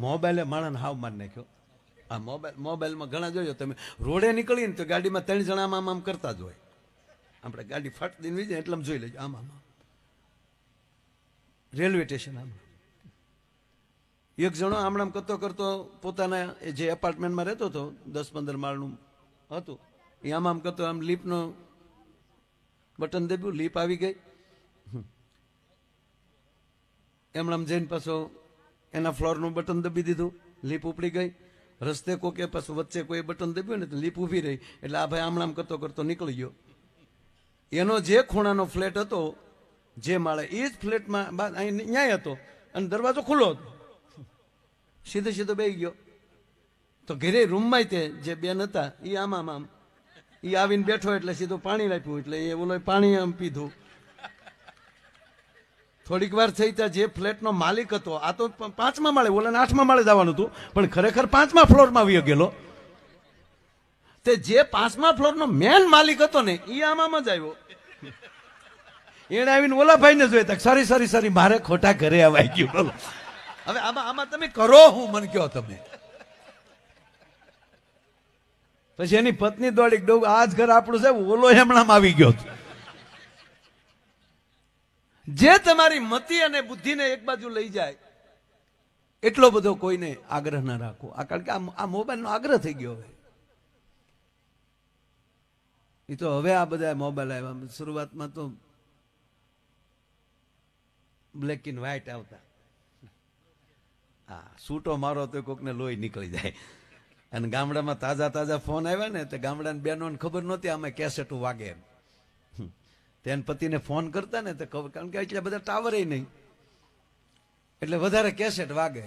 મોબાઈલે માણસને હાવ મારી નાખ્યો. આ મોબાઈલ, મોબાઈલમાં ઘણા જોયો તમે. રોડે નીકળીએ ને તો ગાડીમાં ત્રણ જણા આમ આમ કરતા જ હોય. આપણે ગાડી ફટ દઈને જાય એટલે જોઈ લેજો. આમ આમ રેલવે સ્ટેશન આમ. એક જણો આમ આમ કરતો કરતો પોતાના જે એપાર્ટમેન્ટમાં રહેતો હતો, દસ પંદર માળનું હતું, એ આમ આમ કરતો આમ લીપનો બટન દેબ્યું લીપ આવી ગઈ. એમણે આમ જઈને પાછો એના ફ્લોરનું બટન દબી દીધું, લીપ ઉપડી ગઈ. રસ્તે કોકે પાછું વચ્ચે કોઈ બટન દબ્યું ને તો લીપ ઊભી રહી. એટલે આ ભાઈ આમણામ કરતો કરતો નીકળી ગયો. એનો જે ખૂણાનો ફ્લેટ હતો, જે માળે એ જ ફ્લેટમાં અહીં ન્યાય હતો અને દરવાજો ખુલ્લો હતો. સીધો સીધો બે ગયો. તો ઘરે રૂમમાં તે જે બેન હતા એ આમ આમ. એ આવીને બેઠો એટલે સીધું પાણી રાખ્યું, એટલે એ ઓલો પાણી આમ પીધું. થોડીક વાર થઈ ત્યાં જે ફ્લેટનો માલિક હતો, આ તો પાંચમા માળે ઓલા આઠમા માળે જવાનું હતું, પણ ખરેખર પાંચમા ફ્લોરમાં આવી ગયેલો. તે જે પાંચમા ફ્લોરનો મેન માલિક હતો ને એ આમાં જ આવ્યો. એને આવીને ઓલા ભાઈને જોયા સોરી સોરી સોરી, મારે ખોટા ઘરે આવાઈ ગયું. બોલો. હવે આમાં આમાં તમે કરો હું, મન કયો તમે. પછી એની પત્ની દોડી ડોગ, આ જ ઘર આપણું છે, ઓલો હમણાં આવી ગયો. હતો. જે તમારી મતિ અને બુદ્ધિને એક બાજુ લઈ જાય, એટલો બધો કોઈને આગ્રહ ના રાખો. આ કારણ કે આ- મોબાઈલનો આગ્રહ થઈ ગયો હવે. એ તો હવે આ બધા મોબાઈલ આવ્યા. શરૂઆતમાં તો બ્લેક એન્ડ વ્હાઈટ આવતા. હા, સૂટો મારો તો કોકને લોહી નીકળી જાય. અને ગામડામાં તાજા તાજા ફોન આવ્યા ને, તો ગામડાની બહેનોને ખબર નહોતી, આમાં કેસેટું વાગે એમ. તેને પતિને ફોન કરતા ને તો ખબર કારણ કે એટલા બધા ટાવર નહીં. એટલે વધારે કેસેટ વાગે.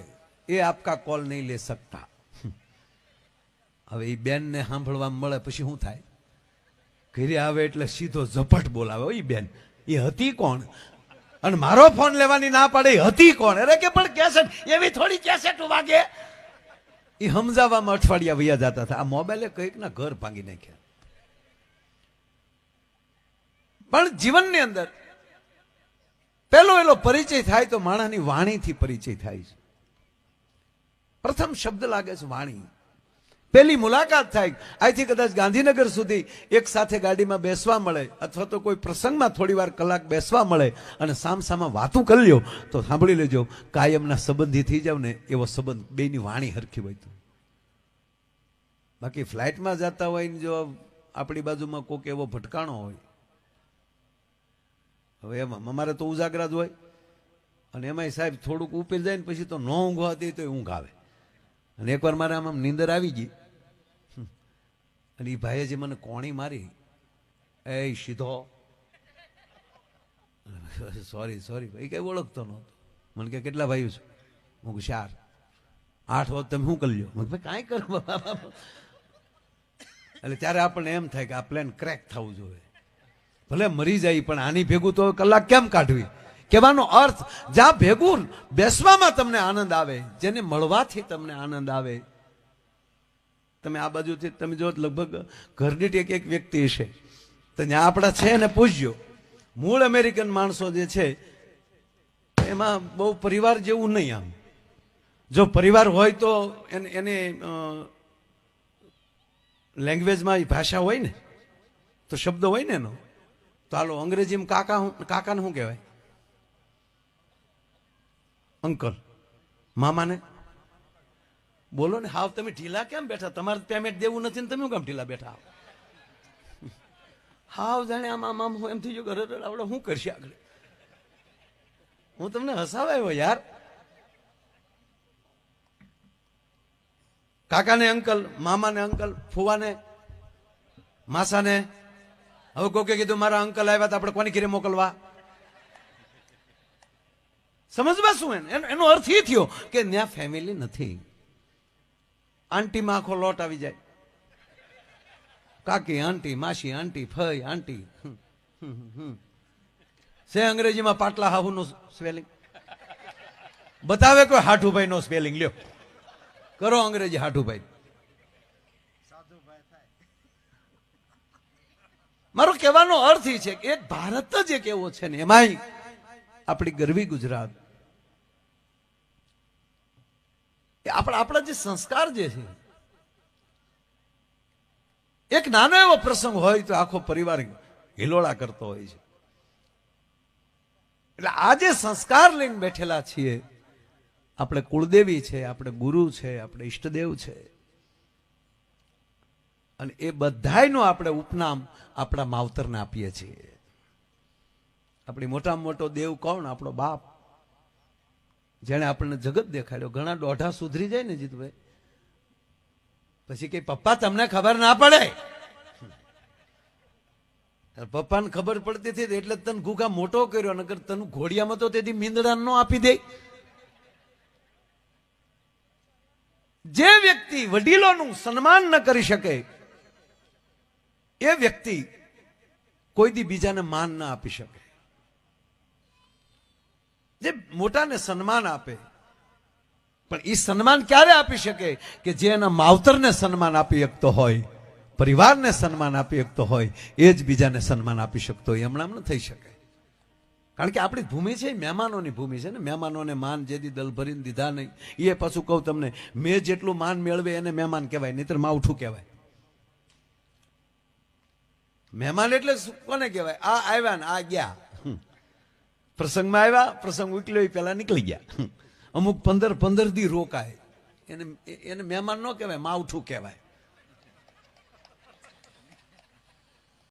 એ આપકા કોલ નહીં લે શકતા હવે એ બેનને સાંભળવા મળે પછી શું થાય? ઘરે આવે એટલે સીધો ઝપટ બોલાવે. એ બેન, એ હતી કોણ? અને મારો ફોન લેવાની ના પાડે હતી કોણ? અરે કે પણ કેસેટ એવી થોડી કેસેટ વાગે? એ સમજાવવામાં અઠવાડિયા વૈયા જતા હતા. આ મોબાઈલે કંઈક ના ઘર ભાંગી નાખ્યા. પણ જીવનની અંદર પહેલો એલો પરિચય થાય તો માણસની વાણીથી પરિચય થાય છે. પ્રથમ શબ્દ લાગે છે વાણી. પહેલી મુલાકાત થાય. અહીંથી કદાચ ગાંધીનગર સુધી એક સાથે ગાડીમાં બેસવા મળે અથવા તો કોઈ પ્રસંગમાં થોડી વાર કલાક બેસવા મળે અને સામસામાં વાતું કરી લ્યો તો સાંભળી લેજો, કાયમના સંબંધી થઈ જાવ ને એવો સંબંધ બેની વાણી હરખી હોય તો. બાકી ફ્લાઇટમાં જતા હોય જો આપણી બાજુમાં કોઈક એવો ભટકાણો હોય હવે એમાં અમારે તો ઉજાગરા જ હોય. અને એમાંય સાહેબ થોડુંક ઉપર જાય ને પછી તો ન ઊંઘવા દે તો ઊંઘ આવે. અને એકવાર મારે આમ આમ નીંદર આવી ગઈ. અને એ ભાઈએ જે મને કોણી મારી, એ સીધો. સોરી સોરી ભાઈ કઈ ઓળખતો નહોતો. મને કે કેટલા ભાઈઓ છે? હું કહું, ચાર. આઠ વખત તમે શું કરી લ્યો. મને કાંઈ કરો. એટલે ત્યારે આપણને એમ થાય કે આ પ્લેન ક્રેક થવું જોઈએ. ભલે મરી જાય, પણ આની ભેગું તો કલાક કેમ કાઢવી? કહેવાનો અર્થ, જ્યાં ભેગું બેસવામાં તમને આનંદ આવે, જેને મળવાથી તમને આનંદ આવે. તમે આ બાજુથી, તમે જો લગભગ ઘરની એક એક વ્યક્તિ છે, તો ત્યાં આપણા છે ને પૂછજો મૂળ અમેરિકન માણસો જે છે, એમાં બહુ પરિવાર જેવું નહીં આમ. જો પરિવાર હોય તો એને એને લેંગ્વેજમાં ભાષા હોય ને, તો શબ્દ હોય ને એનો. તો હાલો, અંગ્રેજીમાં કાકા કાકાને શું કહેવાય? અંકલ, મામાને? બોલો ને, હાવ તમે ઢીલા કેમ બેઠા? તમારે પેમેન્ટ દેવું નથી ને તમે કેમ ઢીલા બેઠા? હાવ જાણે આમ આમ આમ એમ થઈ ગયું ઘરે આપણે શું કરશે આગળ? હું તમને હસાવાયો યાર. કાકાને અંકલ, મામાને અંકલ, ફુવાને, માસાને હવે કોકે કીધું, મારા અંકલ આવ્યા તો આપણે કોની ઘેરે મોકલવા? સમજવા શું એને? અર્થ એ થયો કે ત્યાં ફેમિલી નથી. આંટીમાં આખો લોટ આવી જાય. કાકી આંટી માસી આંટી ફઈ આંટી. છે અંગ્રેજીમાં પાટલા હાહુનું સ્પેલિંગ બતાવે કોઈ હાઠુભાઈ નો સ્પેલિંગ લ્યો. કરો અંગ્રેજી હાઠુભાઈ મારો કહેવાનો અર્થ એ છે કે એક ભારત જ એક એવો છે ને એમાંય આપણી ગરવી ગુજરાત. આપણા આપણા જે સંસ્કાર જે છે, એક નાનો એવો પ્રસંગ હોય તો આખો પરિવાર હિલોળા કરતો હોય છે. એટલે આ જે સંસ્કાર લઈને બેઠેલા છીએ, આપણે કુળદેવી છે, આપણે ગુરુ છે, આપણે ઈષ્ટદેવ છે અને એ બધાયનું આપણે ઉપનામ આપણા માવતરને આપીએ છીએ. આપણી મોટામાં મોટો દેવ કોણ? આપણો બાપ. જેણે આપણને જગત દેખાડ્યો. ઘણા દોઢા સુધરી જાય ને જીતભાઈ. પછી કે પપ્પા, તમને ખબર ના પડે? પપ્પાને ખબર પડતી હતી એટલે તને ગુગા મોટો કર્યો, નકર તને ઘોડિયામાં તો તેથી મીંદડા નો આપી દે. જે વ્યક્તિ વડીલોનું સન્માન ન કરી શકે એ વ્યક્તિ કોઈ દી બીજાને માન ના આપી શકે. જે મોટાને સન્માન આપે, પણ એ સન્માન ક્યારે આપી શકે કે જે એના માવતરને સન્માન આપી શકતો હોય, પરિવારને સન્માન આપી શકતો હોય, એ જ બીજાને સન્માન આપી શકતો હોય હમણાં ન થઈ શકે. કારણ કે આપણી ભૂમિ છે, મહેમાનોની ભૂમિ છે ને, મહેમાનોને માન જેથી દલ ભરીને દીધા નહીં એ પાછું કહું તમને, મેં જેટલું માન મેળવે એને મહેમાન કહેવાય, નહીતર માવઠું કહેવાય. મહેમાન એટલે કોને કહેવાય? આ આવ્યા ને આ ગયા. પ્રસંગમાં આવ્યા, પ્રસંગ ઉકલ્યો એ પહેલાં નીકળી ગયા. અમુક પંદર પંદર દી રોકાય. એને એને મહેમાન ન કહેવાય, માવઠું કહેવાય.